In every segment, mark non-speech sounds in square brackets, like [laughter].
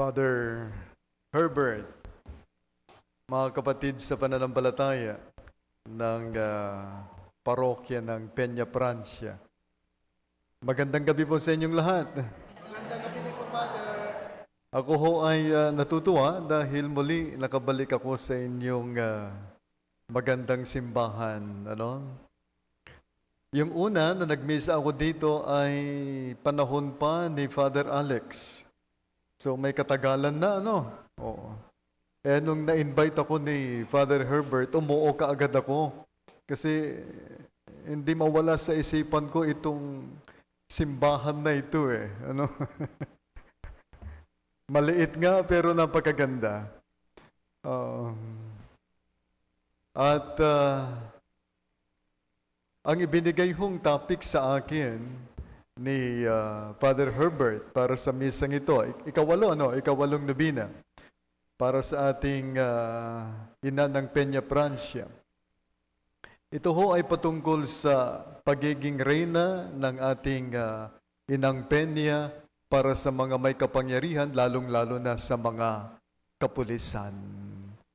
Father Herbert, mga kapatid sa pananampalataya ng ah, parokya ng Peña Francia. Magandang gabi po sa inyong lahat. Magandang gabi po, Father. Ako ho ay ah, natutuwa dahil muli nakabalik ako sa inyong ah, magandang simbahan. Ano? Yung una na nag-miss ako dito ay panahon pa ni Father Alex. So may katagalan na ano. Oo. Eh nung na-invite ako ni Father Herbert, umuo ka agad ako. Kasi hindi mawala sa isipan ko itong simbahan na ito eh. Ano? [laughs] Maliit nga pero napakaganda. Um, at ah, ang ibinigay hong topic sa akin ni ah, Father Herbert para sa misang ito, ik- ikawalo, ano, ikawalong nobina, para sa ating ah, ina ng Peña Francia. Ito ho ay patungkol sa pagiging reyna ng ating ah, inang Peña para sa mga may kapangyarihan, lalong-lalo na sa mga kapulisan.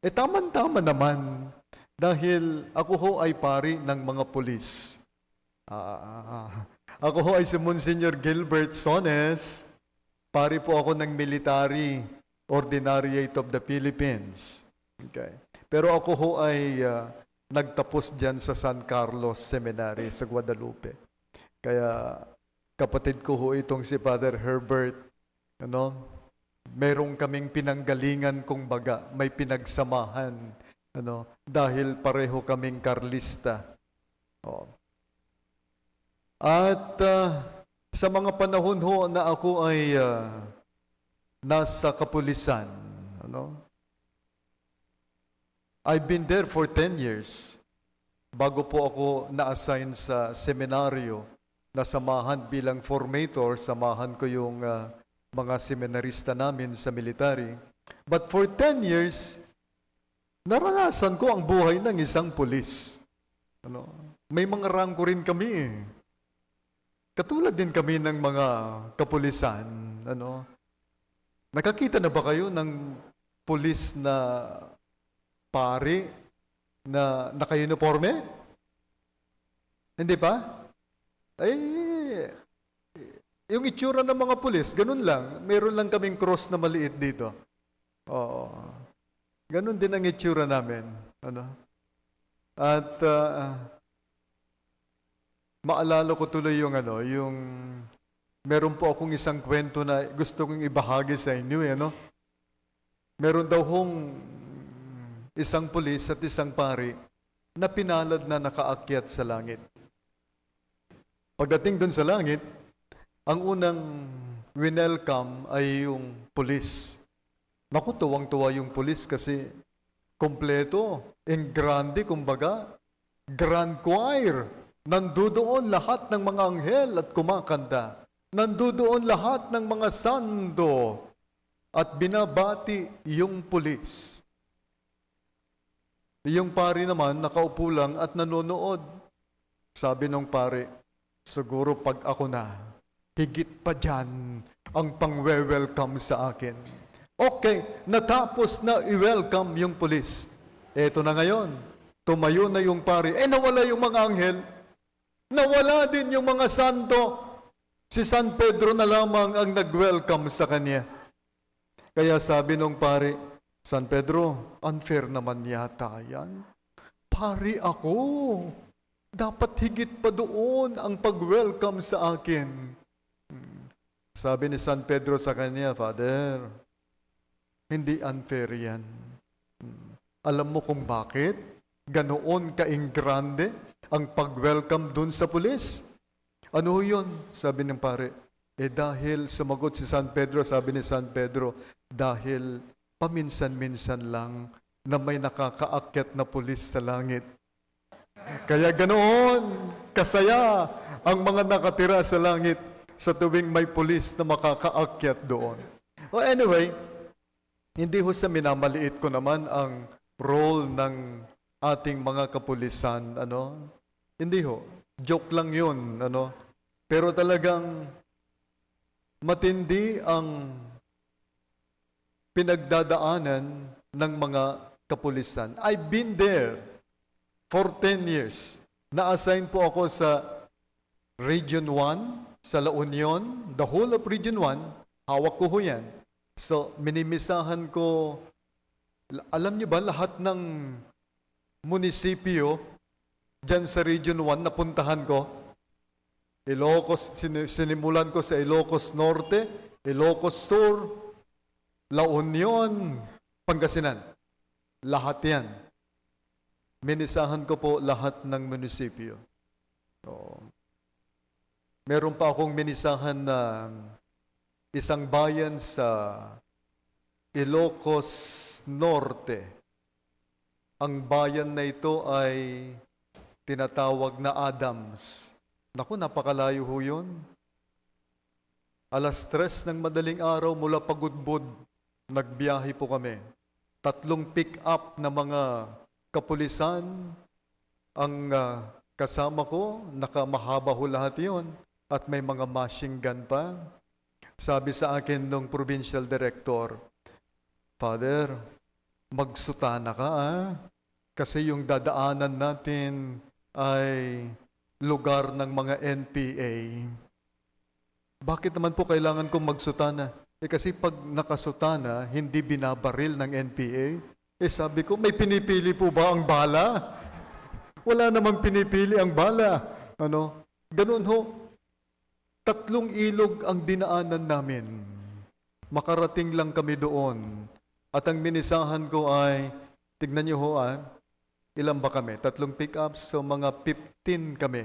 E taman-tama naman, dahil ako ho ay pari ng mga pulis. Ah, ako ho ay si Monsignor Gilbert Sones. Pari po ako ng Military Ordinariate of the Philippines. Okay. Pero ako ho ay ah, nagtapos diyan sa San Carlos Seminary sa Guadalupe. Kaya kapatid ko ho itong si Father Herbert, ano, merong kaming pinanggalingan kung baga, may pinagsamahan, ano, dahil pareho kaming Karlista. Oh. At ah, sa mga panahon ho na ako ay ah, nasa kapulisan, ano, I've been there for 10 years. Bago po ako na-assign sa seminaryo, na samahan bilang formator, samahan ko yung ah, mga seminarista namin sa military. But for 10 years, naranasan ko ang buhay ng isang pulis. Ano? May mga rangko rin kami eh. Katulad din kami ng mga kapulisan. Ano? Nakakita na ba kayo ng pulis na pari na naka-uniforme? Hindi pa? Ay, yung itsura ng mga pulis, ganun lang. Meron lang kaming cross na maliit dito. Oo. Ganun din ang itsura namin. Ano? At ah, maalala ko tuloy yung ano, yung meron po akong isang kwento na gusto kong ibahagi sa inyo, eh, ano? Meron daw hong isang pulis at isang pari na pinalad na nakaakyat sa langit. Pagdating doon sa langit, ang unang winelcome ay yung pulis. Naku, tuwang-tuwa yung pulis kasi kompleto, in grande, kumbaga, grand choir. Nandudoon lahat ng mga anghel at kumakanta. Nandudoon lahat ng mga sando at binabati yung pulis. Yung pari naman, nakaupo lang at nanonood. Sabi nung pari, siguro pag ako na, higit pa dyan ang pang-welcome sa akin. Okay, natapos na i-welcome yung pulis. Eto na ngayon, tumayo na yung pari. Eh, nawala yung mga anghel. Nawala din yung mga santo. Si San Pedro na lamang ang nag-welcome sa kanya. Kaya sabi nung pari, San Pedro, unfair naman yata yan. Pari ako. Dapat higit pa doon ang pag-welcome sa akin. Hmm. Sabi ni San Pedro sa kanya, Father, hindi unfair yan. Hmm. Alam mo kung bakit? Ganoon kaing grande ang pag-welcome dun sa pulis. Ano yun? Sabi ng pare. Eh dahil sumagot si San Pedro, sabi ni San Pedro, dahil paminsan-minsan lang na may nakakaakyat na pulis sa langit. Kaya ganoon, kasaya ang mga nakatira sa langit sa tuwing may pulis na makakaakyat doon. Well, anyway, hindi ho sa minamaliit ko naman ang role ng ating mga kapulisan, ano? Hindi ho. Joke lang yun, ano? Pero talagang matindi ang pinagdadaanan ng mga kapulisan. I've been there for 10 years. Na-assign po ako sa Region 1, sa La Union, the whole of Region 1, hawak ko ho yan. So, minimisahan ko, alam niyo ba, lahat ng munisipyo dyan sa Region 1 napuntahan ko. Ilocos, sin- sinimulan ko sa Ilocos Norte, Ilocos Sur, La Union, Pangasinan. Lahat yan. Minisahan ko po lahat ng munisipyo. So, meron pa akong minisahan na isang bayan sa Ilocos Norte. Ang bayan na ito ay tinatawag na Adams. Naku, napakalayo ho yun. Alas tres ng madaling araw mula Pagudbud, nagbiyahe po kami. Tatlong pick-up na mga kapulisan ang ah, kasama ko, nakamahaba ho lahat yon at may mga machine gun pa. Sabi sa akin nung provincial director, Father, magsutana ka ah. Kasi yung dadaanan natin ay lugar ng mga NPA. Bakit naman po kailangan kong magsutana? Eh kasi pag nakasutana, hindi binabaril ng NPA. Eh sabi ko, may pinipili po ba ang bala? Wala namang pinipili ang bala. Ano? Ganun ho. Tatlong ilog ang dinaanan namin. Makarating lang kami doon. At ang minisahan ko ay, tignan niyo ho ah, ilan ba kami? Tatlong pick-ups, so mga 15 kami.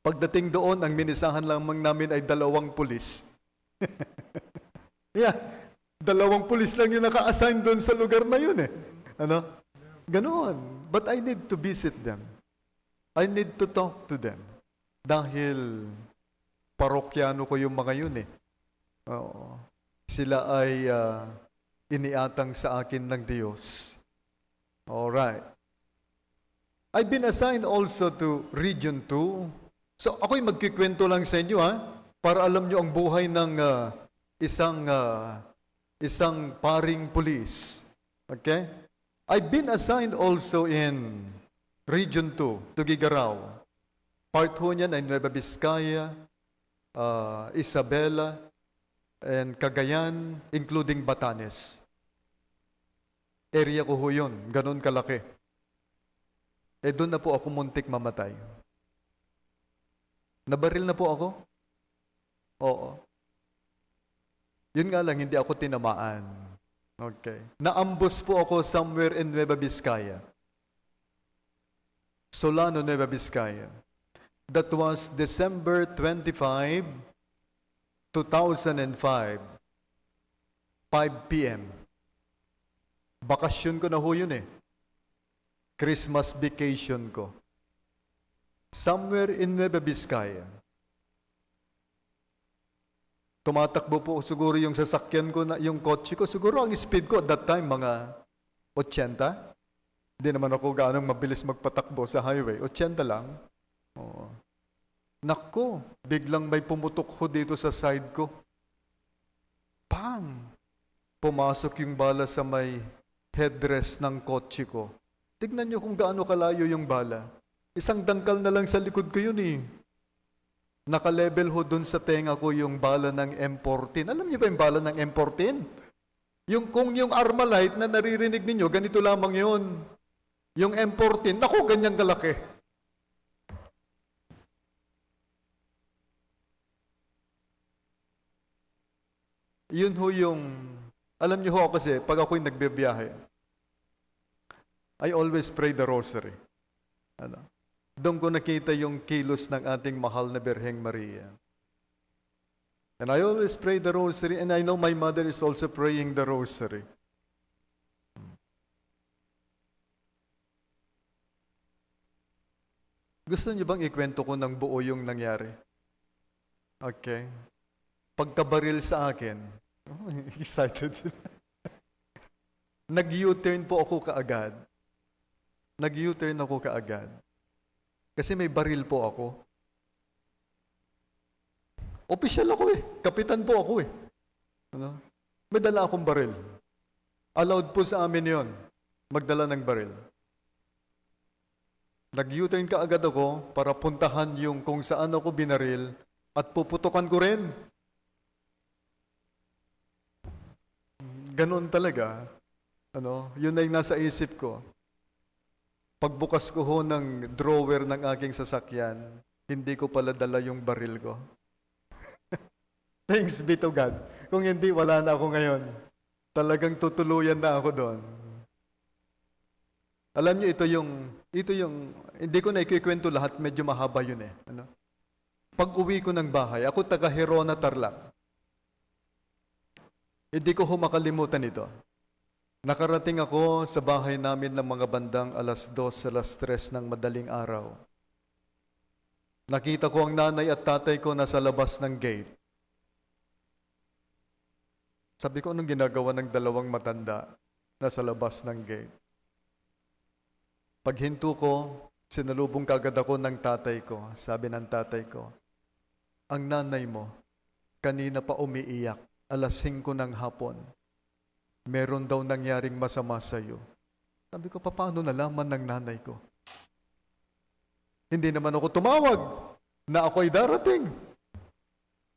Pagdating doon, ang minisahan lamang namin ay dalawang pulis. [laughs] yeah, dalawang pulis lang yung naka-assign doon sa lugar na yun eh. Ano? Ganoon. But I need to visit them. I need to talk to them. Dahil parokyano ko yung mga yun eh. Oo. Sila ay ah, iniatang sa akin ng Diyos. Alright. I've been assigned also to Region 2. So ako'y magkikwento lang sa inyo ha, para alam nyo ang buhay ng ah, isang ah, isang paring pulis. Okay? I've been assigned also in Region 2, to Gigarao. Part ho niyan ay Nueva Vizcaya, ah, Isabela, and Cagayan, including Batanes. Area ko ho yun, ganun kalaki. Eh doon na po ako muntik mamatay. Nabaril na po ako? Oo. Yun nga lang, hindi ako tinamaan. Okay. Naambos po ako somewhere in Nueva Vizcaya. Solano, Nueva Vizcaya. That was December 25, 2005, 5 p.m. Bakasyon ko na ho yun eh. Christmas vacation ko. Somewhere in Nueva Vizcaya. Tumatakbo po siguro yung sasakyan ko, na, yung kotse ko. Siguro ang speed ko at that time, mga 80. Hindi naman ako gaanong mabilis magpatakbo sa highway. 80 lang. Oo. Nako, biglang may pumutok ho dito sa side ko. Pang! Pumasok yung bala sa may headrest ng kotse ko. Tignan nyo kung gaano kalayo yung bala. Isang dangkal na lang sa likod ko yun eh. Naka-level ho dun sa tenga ko yung bala ng M14. Alam niyo ba yung bala ng M14? Yung, kung yung Armalite na naririnig ninyo, ganito lamang yun. Yung M14, naku, ganyan kalaki. Yun ho yung, alam niyo ho kasi, pag ako'y nagbibiyahe, I always pray the rosary. Ano? Doon ko nakita yung kilos ng ating mahal na Birheng Maria. And I always pray the rosary and I know my mother is also praying the rosary. Gusto niyo bang ikwento ko ng buo yung nangyari? Okay. Pagkabaril sa akin, oh, [laughs] excited. Nag-U-turn po ako kaagad. Nag-U-turn ako kaagad. Kasi may baril po ako. Opisyal ako eh. Kapitan po ako eh. Ano? May dala akong baril. Allowed po sa amin yon magdala ng baril. Nag-U-turn ka agad ako para puntahan yung kung saan ako binaril at puputukan ko rin. Ganon talaga. Ano, yun ay nasa isip ko. Pagbukas ko ho ng drawer ng aking sasakyan, hindi ko pala dala yung baril ko. [laughs] Thanks be to God. Kung hindi, wala na ako ngayon. Talagang tutuluyan na ako doon. Alam niyo, ito yung, ito yung, hindi ko na ikikwento lahat, medyo mahaba yun eh. Ano? Pag uwi ko ng bahay, ako taga Herona Tarlac. Hindi ko ho makalimutan ito. Nakarating ako sa bahay namin ng mga bandang alas 2, alas 3 ng madaling araw. Nakita ko ang nanay at tatay ko nasa labas ng gate. Sabi ko, anong ginagawa ng dalawang matanda nasa labas ng gate? Paghinto ko, sinalubong kagad ako ng tatay ko. Sabi ng tatay ko, ang nanay mo, kanina pa umiiyak, alas 5 ng hapon. Meron daw nangyaring masama sa iyo. Sabi ko, paano nalaman ng nanay ko? Hindi naman ako tumawag na ako ay darating.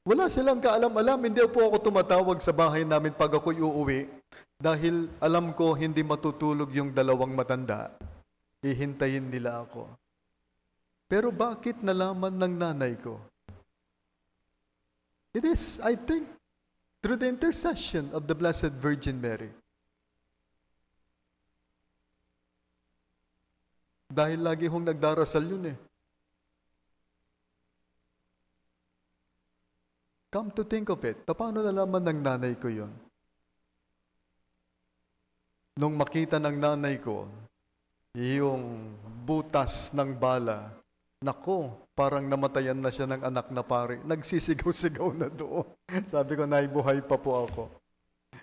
Wala silang kaalam-alam. Hindi po ako tumatawag sa bahay namin pag ako'y uuwi dahil alam ko hindi matutulog yung dalawang matanda. Ihintayin nila ako. Pero bakit nalaman ng nanay ko? It is, I think, through the intercession of the Blessed Virgin Mary. Dahil lagi hong nagdarasal yun eh. Come to think of it, paano nalaman ng nanay ko yun? Nung makita ng nanay ko, yung butas ng bala, nako, parang namatayan na siya ng anak na pare. Nagsisigaw-sigaw na doon. [laughs] sabi ko, naibuhay pa po ako.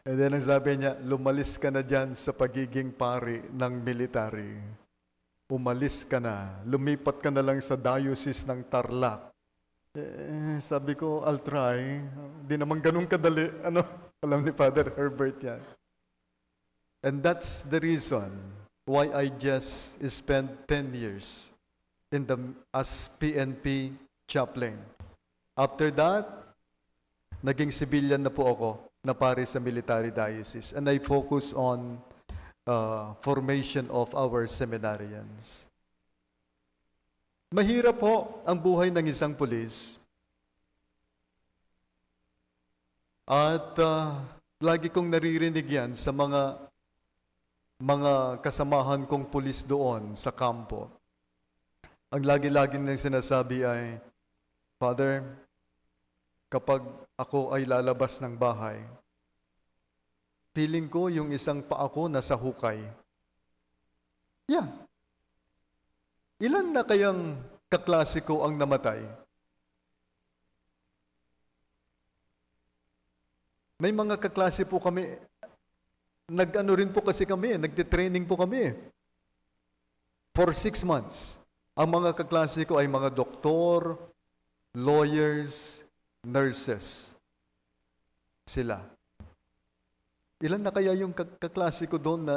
And then ang sabi niya, lumalis ka na dyan sa pagiging pari ng military. Umalis ka na. Lumipat ka na lang sa diocese ng Tarlac. Eh, sabi ko, I'll try. Di naman ganun kadali. Ano? [laughs] Alam ni Father Herbert yan. And that's the reason why I just spent 10 years in the as PNP chaplain. After that, naging civilian na po ako na pare sa military diocese. And I focus on uh, formation of our seminarians. Mahirap po ang buhay ng isang pulis. At uh, lagi kong naririnig yan sa mga mga kasamahan kong pulis doon sa kampo. Ang lagi-lagi nilang sinasabi ay, Father, kapag ako ay lalabas ng bahay, feeling ko yung isang paa ko nasa hukay. Yeah. Ilan na kayang kaklasiko ang namatay? May mga kaklase po kami, nag-ano rin po kasi kami, nagtitraining po kami. For six months. Ang mga kaklase ko ay mga doktor, lawyers, nurses. Sila. Ilan na kaya yung kak- kaklase ko doon na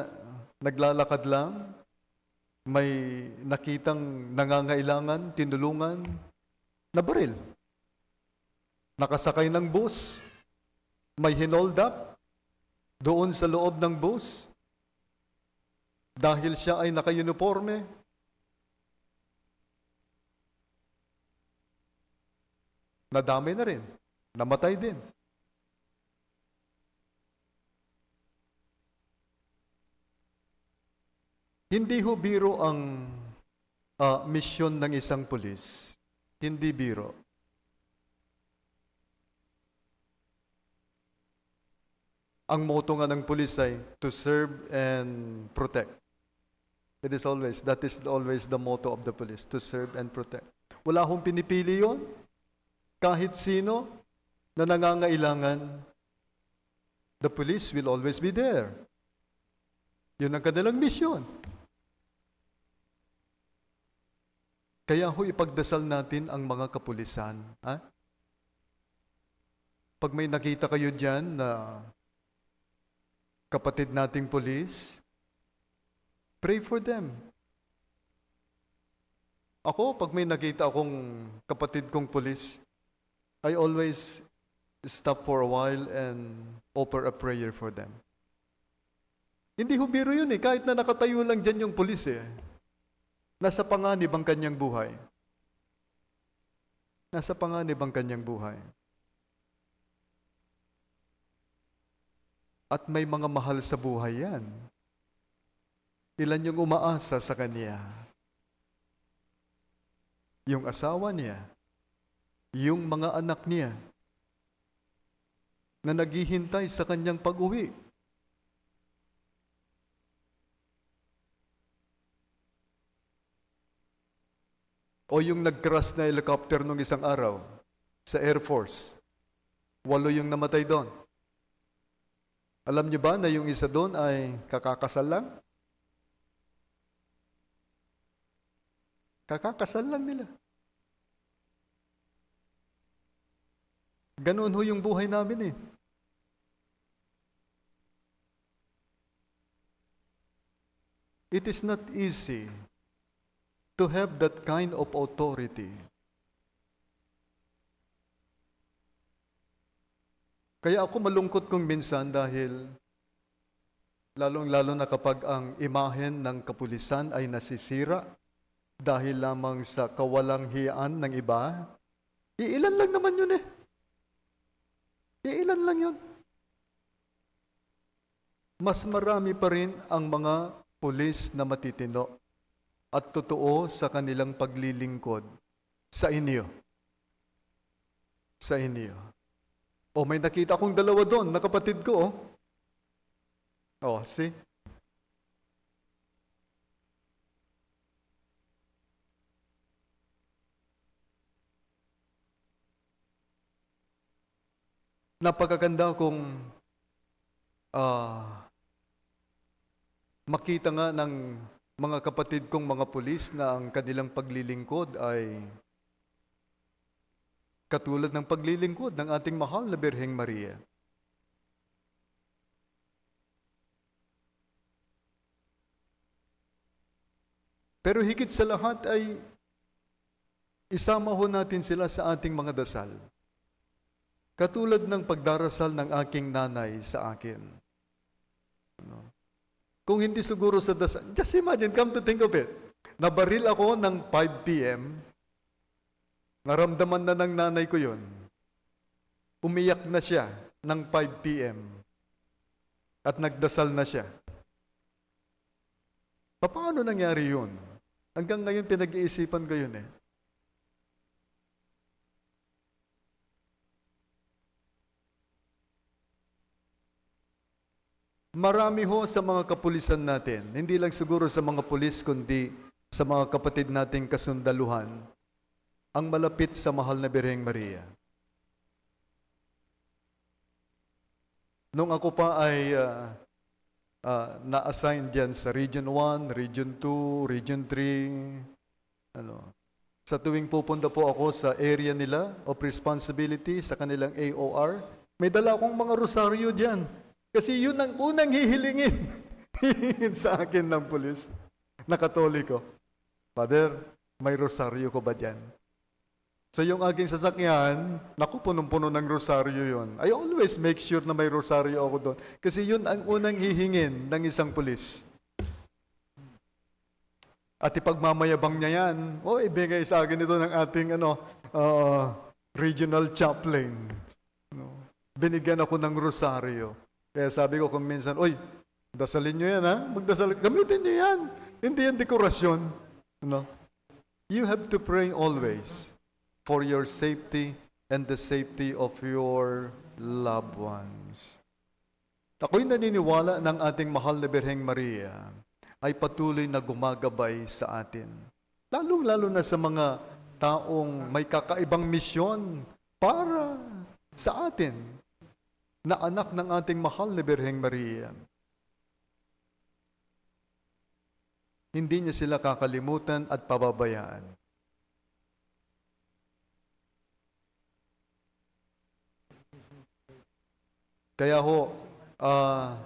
naglalakad lang, may nakitang nangangailangan, tinulungan, nabaril. Nakasakay ng bus, may hinold up doon sa loob ng bus. Dahil siya ay naka-uniforme, nadamay na rin, namatay din. Hindi ho biro ang ah, misyon ng isang pulis. Hindi biro. Ang motto nga ng pulis ay to serve and protect. It is always, that is always the motto of the police, to serve and protect. Wala hong pinipili yon. Kahit sino na nangangailangan, the police will always be there. Yun ang kanilang misyon. Kaya ho ipagdasal natin ang mga kapulisan. Ha? Pag may nakita kayo dyan na kapatid nating polis, pray for them. Ako, pag may nakita akong kapatid kong polis, I always stop for a while and offer a prayer for them. Hindi ho biro yun eh. Kahit na nakatayo lang dyan yung polis eh. Nasa panganib ang kanyang buhay. Nasa panganib ang kanyang buhay. At may mga mahal sa buhay yan. Ilan yung umaasa sa kanya? Yung asawa niya, yung mga anak niya, na naghihintay sa kanyang pag-uwi. O yung nag-crash na helicopter nung isang araw sa Air Force. Walo yung namatay doon. Alam niyo ba na yung isa doon ay kakakasal lang? Kakakasal lang nila. Ganun ho yung buhay namin eh. It is not easy to have that kind of authority. Kaya ako malungkot kung minsan dahil lalong-lalo na kapag ang imahen ng kapulisan ay nasisira dahil lamang sa kawalang hiyaan ng iba, iilan lang naman yun eh. Iilan lang yun. Mas marami pa rin ang mga pulis na matitino at totoo sa kanilang paglilingkod sa inyo. Sa inyo. O may nakita kong dalawa doon, na kapatid ko, oh. Oh, see? Napakaganda kung ah makita nga ng mga kapatid kong mga pulis na ang kanilang paglilingkod ay katulad ng paglilingkod ng ating mahal na Birheng Maria. Pero higit sa lahat ay isama ho natin sila sa ating mga dasal. Katulad ng pagdarasal ng aking nanay sa akin. Ano? Kung hindi siguro sa dasal, just imagine, come to think of it. Nabaril ako ng 5 p.m., naramdaman na ng nanay ko yon. Umiyak na siya ng 5 p.m. at nagdasal na siya. Paano nangyari yun? Hanggang ngayon pinag-iisipan ko yun eh. Marami ho sa mga kapulisan natin, hindi lang siguro sa mga pulis, kundi sa mga kapatid nating kasundaluhan, ang malapit sa mahal na Birheng Maria. Nung ako pa ay ah, ah, na-assign diyan sa Region 1, Region 2, Region 3, ano, sa tuwing pupunta po ako sa area nila of responsibility sa kanilang AOR, may dala akong mga rosaryo diyan. Kasi yun ang unang hihilingin [laughs] hihilingin sa akin ng pulis na katoliko. Father, may rosaryo ko ba dyan? So yung aking sasakyan, naku, punong-puno ng rosaryo yon. I always make sure na may rosaryo ako doon. Kasi yun ang unang hihingin ng isang pulis. At ipagmamayabang niya yan, o oh, ibigay sa akin ito ng ating ano, uh, regional chaplain. Binigyan ako ng rosaryo. Kaya sabi ko kung minsan, Oy, dasalin nyo yan ha, magdasal, gamitin nyo yan. Hindi yan dekorasyon. No? You have to pray always for your safety and the safety of your loved ones. Ako'y naniniwala ng ating mahal na Birheng Maria ay patuloy na gumagabay sa atin. Lalong-lalo na sa mga taong may kakaibang misyon para sa atin na anak ng ating mahal na Birheng Maria. Hindi niya sila kakalimutan at pababayaan. Kaya ho, ah,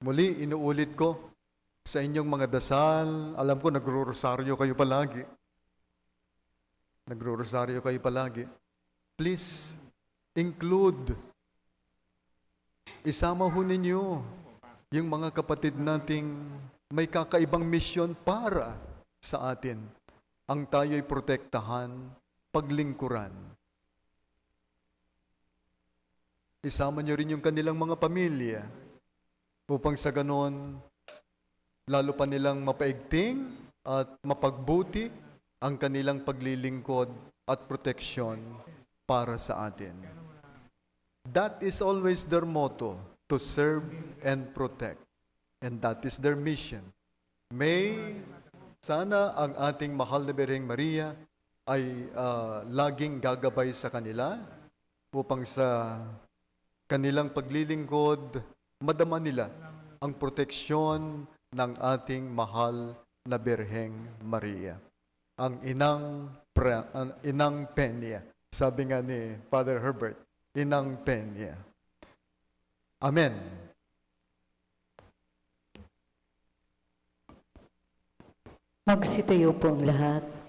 Muli, inuulit ko sa inyong mga dasal. Alam ko, nagro-rosaryo kayo palagi. Nagro-rosaryo kayo palagi. Please, include. Isama ho ninyo yung mga kapatid nating may kakaibang misyon para sa atin. Ang tayo'y protektahan, paglingkuran. Isama nyo rin yung kanilang mga pamilya upang sa ganon, lalo pa nilang mapaigting at mapagbuti ang kanilang paglilingkod at proteksyon para sa atin. That is always their motto, to serve and protect. And that is their mission. May sana ang ating mahal na Birheng Maria ay ah, laging gagabay sa kanila upang sa kanilang paglilingkod, madama nila ang proteksyon ng ating mahal na Birheng Maria. Ang inang, pra, ang inang Peña. Sabi nga ni Father Herbert, inang Peña. Amen. Magsitayo po ang lahat.